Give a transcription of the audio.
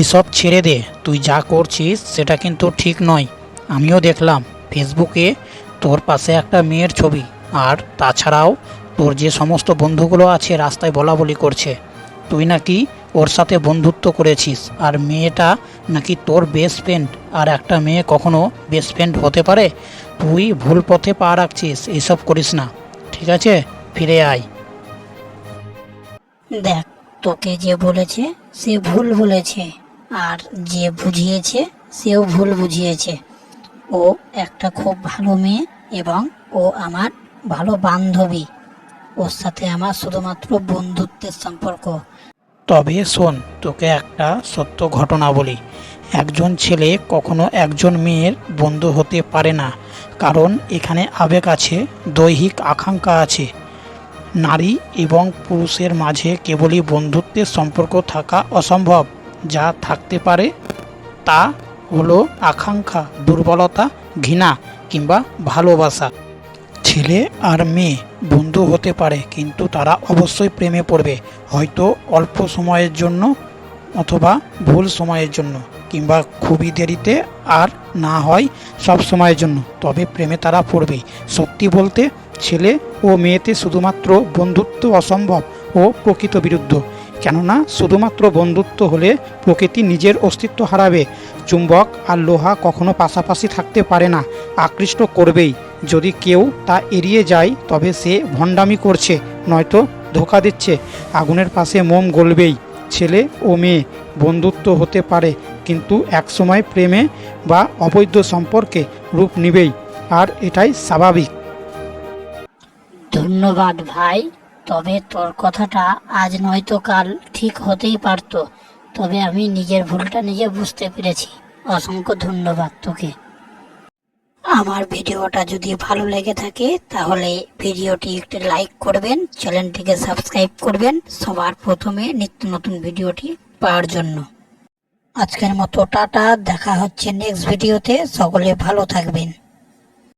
এসব ছেড়ে দে, তুই যা করছিস সেটা কিন্তু ঠিক নয়। আমিও দেখলাম ফেসবুকে তোর পাশে একটা মেয়ের ছবি আর তাছাড়াও তোর যে সমস্ত বন্ধুগুলো আছে রাস্তায় বলা বলি করছে, তুই নাকি ওর সাথে বন্ধুত্ব করেছিস আর মেয়েটা নাকি তোর বেস্ট ফ্রেন্ড আর একটা মেয়ে কখনো বেস্ট ফ্রেন্ড হতে পারে? তুই ভুল পথে পা রাখছিস, এসব করিস না, ঠিক আছে? ফিরে আয়। দেখ, তোকে যে বলেছে সে ভুল বলেছে। আর যে বুঝিয়েছে, সেও ভুল বুঝিয়েছে। ও একটা খুব ভালো মেয়ে এবং ও আমার ভালো বান্ধবী। ওর সাথে আমার শুধুমাত্র বন্ধুত্বের সম্পর্ক। তবে শোন, তোকে একটা সত্য ঘটনা বলি। একজন ছেলে কখনো একজন মেয়ের বন্ধু হতে পারে না, কারণ এখানে আবেগ আছে, দৈহিক আকাঙ্ক্ষা আছে। নারী এবং পুরুষের মাঝে কেবলই বন্ধুত্বের সম্পর্ক থাকা অসম্ভব। যা থাকতে পারে, তা হলো আকাঙ্ক্ষা, দুর্বলতা, ঘৃণা কিংবা ভালোবাসা। ছেলে আর মেয়ে বন্ধু হতে পারে, কিন্তু তারা অবশ্যই প্রেমে পড়বে, হয়তো অল্প সময়ের জন্য অথবা ভুল সময়ের জন্য কিংবা খুবই দেরিতে আর না হয় সব সময়ের জন্য। তবে প্রেমে তারা পড়বেই সত্যি বলতে, ছেলে ও মেয়েতে শুধুমাত্র বন্ধুত্ব অসম্ভব ও প্রকৃত বিরুদ্ধ। কেননা শুধুমাত্র বন্ধুত্ব হলে প্রকৃতি নিজের অস্তিত্ব হারাবে। চুম্বক আর লোহা কখনো পাশাপাশি থাকতে পারে না, আকৃষ্ট করবেই। যদি কেউ তা এড়িয়ে যায়, তবে সে ভণ্ডামি করছে, নয়তো ধোকা দিচ্ছে। আগুনের পাশে মোম গলবেই, ছেলে ও মেয়ে, বন্ধুত্ব হতে পারে, কিন্তু একসময় প্রেমে বা অবৈধ সম্পর্কে রূপ নিবেই, আর এটাই স্বাভাবিক। ধন্যবাদ ভাই। তবে তোর কথাটা আজ নয়তো কাল ঠিক হতেই পারতো। তবে আমি নিজের ভুলটা নিজে বুঝতে পেরেছি। অসংখ্য ধন্যবাদ তোকে। আমার ভিডিওটা যদি ভালো লেগে থাকে, তাহলে ভিডিওটি একটু লাইক করবেন, চ্যানেলটিকে সাবস্ক্রাইব করবেন সবার প্রথমে নিত্য নতুন ভিডিওটি পাওয়ার জন্য। আজকের মতো টাটা, দেখা হচ্ছে নেক্সট ভিডিওতে সকলে ভালো থাকবেন।